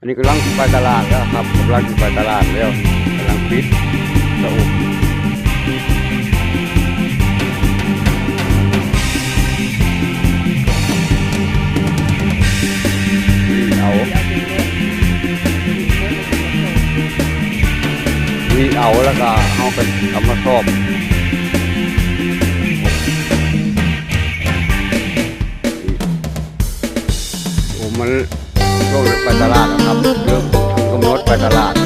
อันนี้กำลังไปตลาดแล้วครับกำลังไปตลาดแล้วกำลังปิดสะอุวีเอาวิ่เอาแล้วก็เอาไปเอามาสอบโอ้มัน ช่วงไปตลาดนะครับเริ่มกำหนดไปตลาด